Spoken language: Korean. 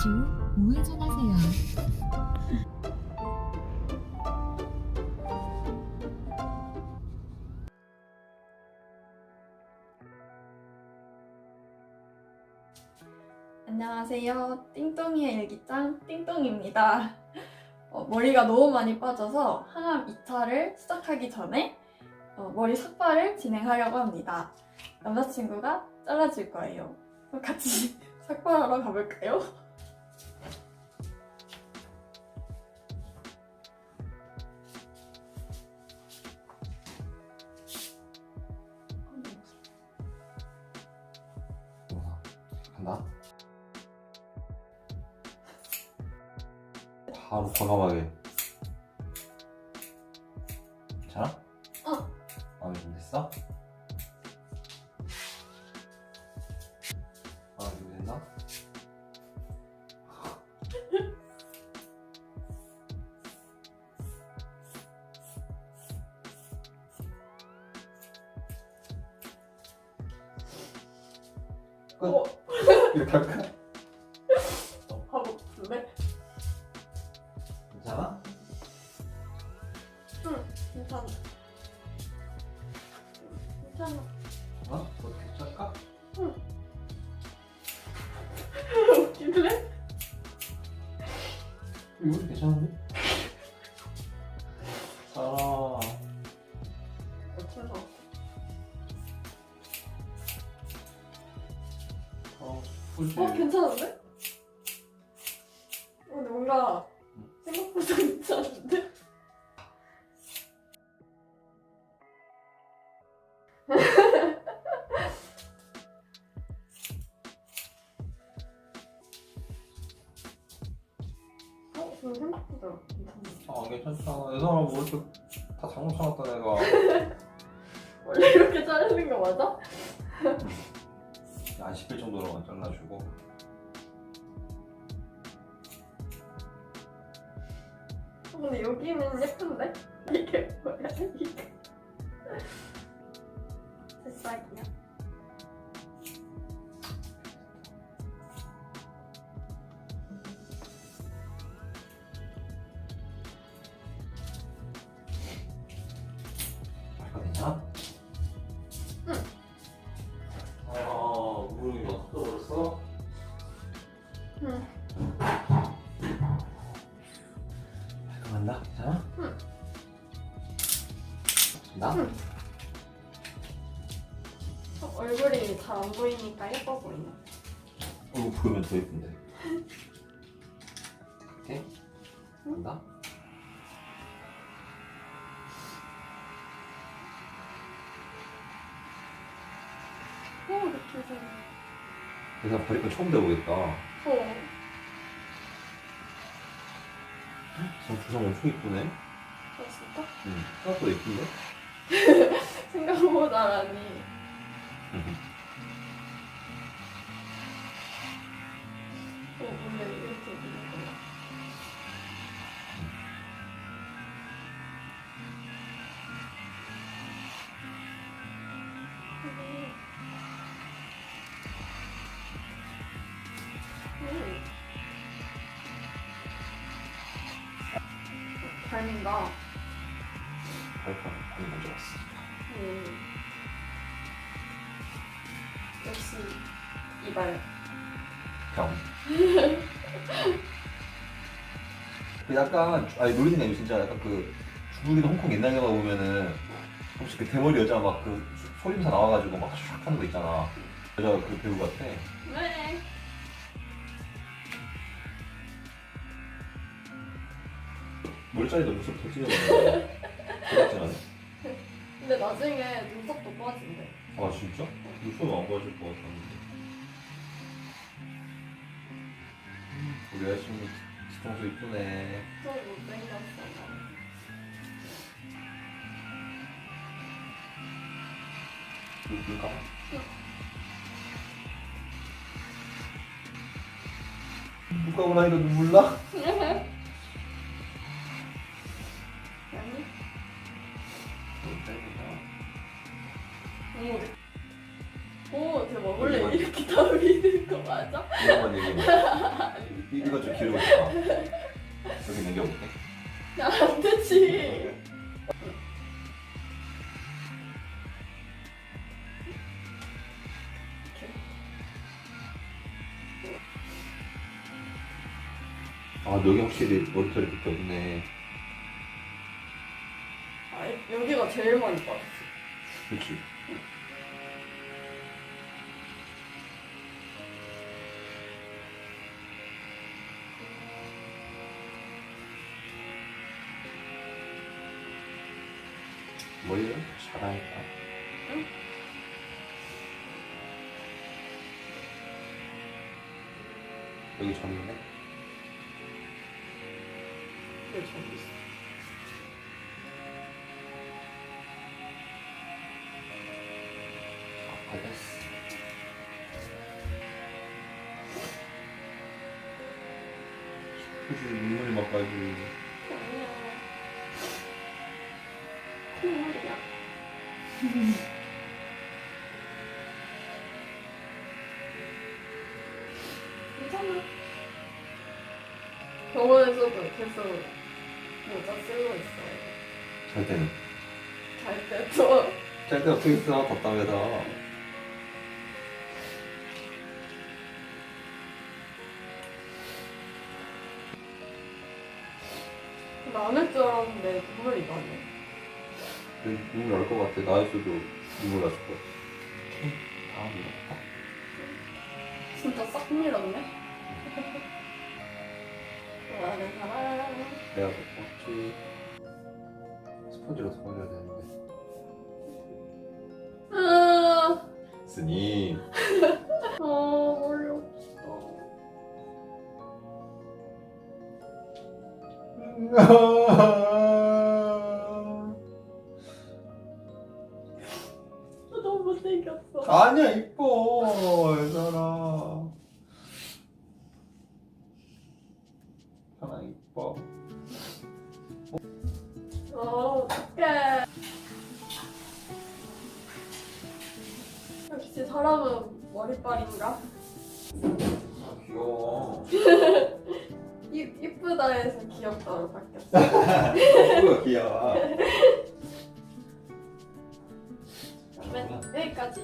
잠시 후 우회전하세요. 안녕하세요. 띵똥이의 일기장 띵똥입니다. 어, 머리가 너무 많이 빠져서 항암 2차를 시작하기 전에 어, 머리 삭발을 진행하려고 합니다. 남자친구가 잘라줄 거예요. 같이 삭발하러 가볼까요? 바로 과감하게. 괜찮아? 어. 마음에 좀 됐어? 마음에 좀 됐나? 끝. 어, 이렇게 할까? 괜찮아. 어? 어떻게 할까? 웃길래? 이거 괜찮은데? 아, 괜찮아. 어. 어, 괜찮은데? 어, 근데 뭔가 저 생각보다 괜찮은데? 아, 괜찮잖아. 이 사람 뭐 이렇게 다 잘못 쳐놨다 내가. 원래 이렇게 자르는 거 맞아? 안 씹힐 정도로만 잘라주고. 어, 근데 여기는 예쁜데? 이게 뭐야, 이게? 새싹이야. 되냐? 응. 아, 무릎이 막 떨어졌어? 응. 맞나? 괜찮아? 응. 나? 응. 어, 얼굴이 잘 안 보이니까 예뻐 보이네. 얼굴 보이면 더 예쁜데. 갈게. 응. 간다. 오, 좋네. 내가 버리건 처음 돼보겠다. 어. 저 구성 엄청 이쁘네. 아, 진짜? 응. 생각보다 이쁜데? 생각보다라니. 닮은가? 발판 많이 만져봤어. 음. 역시 이발. 병. 그 약간 아니 놀리는 게 아니고 진짜 약간 그 중국이나 홍콩 옛날 영화 보면은 혹시 그 대머리 여자 막 그 소림사 나와가지고 막샥 하는 거 있잖아. 여자 그 배우 같아. 네. 눈썹 더 찢어버렸네. 그렇잖아. 근데 나중에 눈썹도 빠진대. 아 진짜? 눈썹 안 빠질 것 같았는데. 우리 여자친구 뒤통수 이쁘네. 좀 못생겼어. 누굴까? 누가 이거 눈물 나? 오, 오 대박. 원래 이렇게 다 미는 거 맞아? 이거만 얘기해. 이, 이거 좀 기르고 싶어. 여기 넘겨볼게. 야, 안 되지. 아 여기 확실히 머리털이 그렇게 없네. 아, 여기가 제일 많이 빠졌어. 그렇지. 머리를 잘하니까. 여기 점이네. 왜 저기 있어? 아. 굳이 눈물이 막 가지고. 콧물이야. 괜찮아. 병원에서도 계속 모자 쓰고 있어요. 잘 때는. 잘 때도 잘 때 어떻게 있어? 답답해서. 나눌 줄 알았는데 눈물이 나네. 눈물 날 것 같아. 나였어도 눈물 났을 것 같아. 다음 이거. 진짜 싹 밀었네. 내가 더 컸지. 스펀지로 더 올려야 되는데. 아, 스님. 아, 어렵다. 아, 하나 이뻐. 아, 어떡해. 역시 사람은 머리빨인가? 아 귀여워. 이, 이쁘다 해서 귀엽다로 바뀌었어. 뭐야 귀여워. 그러면 여기까지.